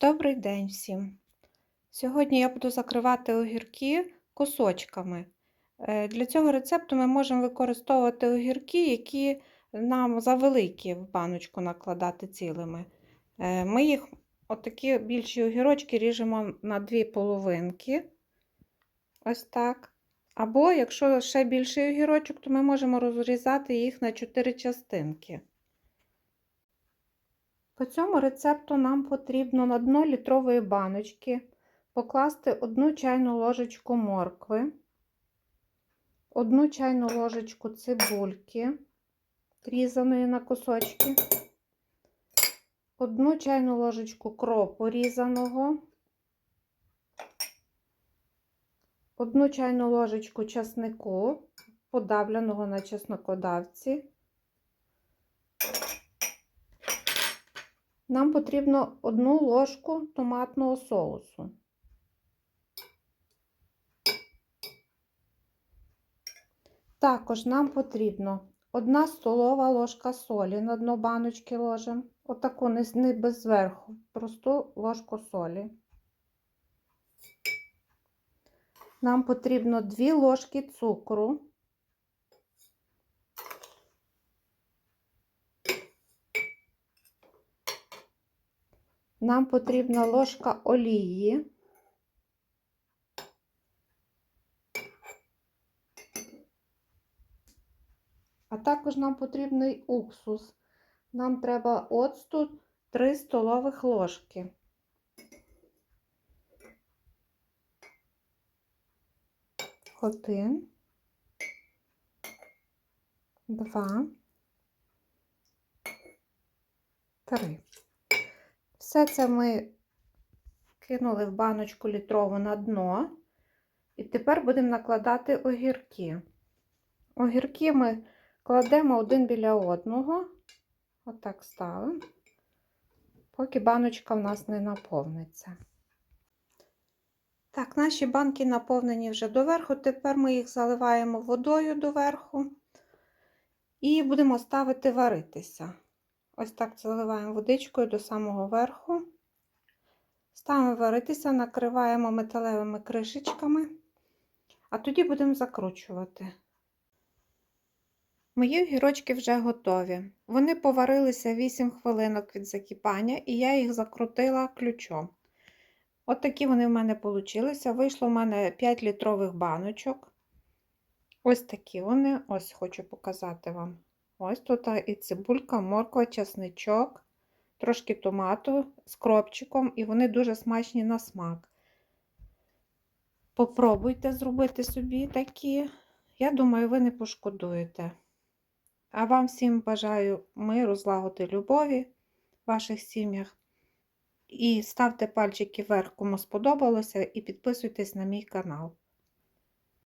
Добрий день всім! Сьогодні я буду закривати огірки кусочками. Е, Для цього рецепту ми можемо використовувати огірки, які нам завеликі в баночку накладати цілими. Е, Ми їх, отакі більші огірочки, ріжемо на дві половинки. Ось так. Або, якщо ще більший огірочок, то ми можемо розрізати їх на чотири частинки. По цьому рецепту нам потрібно на дно літрової баночки покласти 1 чайну ложечку моркви, 1 чайну ложечку цибульки, різаної на кусочки, 1 чайну ложечку кропу різаного, 1 чайну ложечку часнику, подавленого на чеснокодавці. Нам потрібно одну ложку томатного соусу. Також нам потрібно одна столова ложка солі на дно баночки ложимо. Отаку не, не без зверху, просту ложку солі. Нам потрібно 2 ложки цукру. Нам потрібна ложка олії. А також нам потрібний уксус. Нам треба оцту 3 столових ложки. Один, два, три. Все це ми кинули в баночку літрову на дно. І тепер будемо накладати огірки. Огірки ми кладемо один біля одного, отак ставимо, поки баночка в нас не наповниться. Так, наші банки наповнені вже доверху. Тепер ми їх заливаємо водою доверху і будемо ставити варитися. Ось так заливаємо водичкою до самого верху. Ставимо варитися, накриваємо металевими кришечками, а тоді будемо закручувати. Мої огірочки вже готові. Вони поварилися 8 хвилинок від закипання, і я їх закрутила ключом. От такі вони в мене вийшли. Вийшло в мене 5 літрових баночок. Ось такі вони, ось хочу показати вам. Ось тут і цибулька, морква, часничок, трошки томату з кропчиком, і вони дуже смачні на смак. Попробуйте зробити собі такі. Я думаю, ви не пошкодуєте. А вам всім бажаю миру, злагоди, любові в ваших сім'ях. І ставте пальчики вверх, кому сподобалося, і підписуйтесь на мій канал.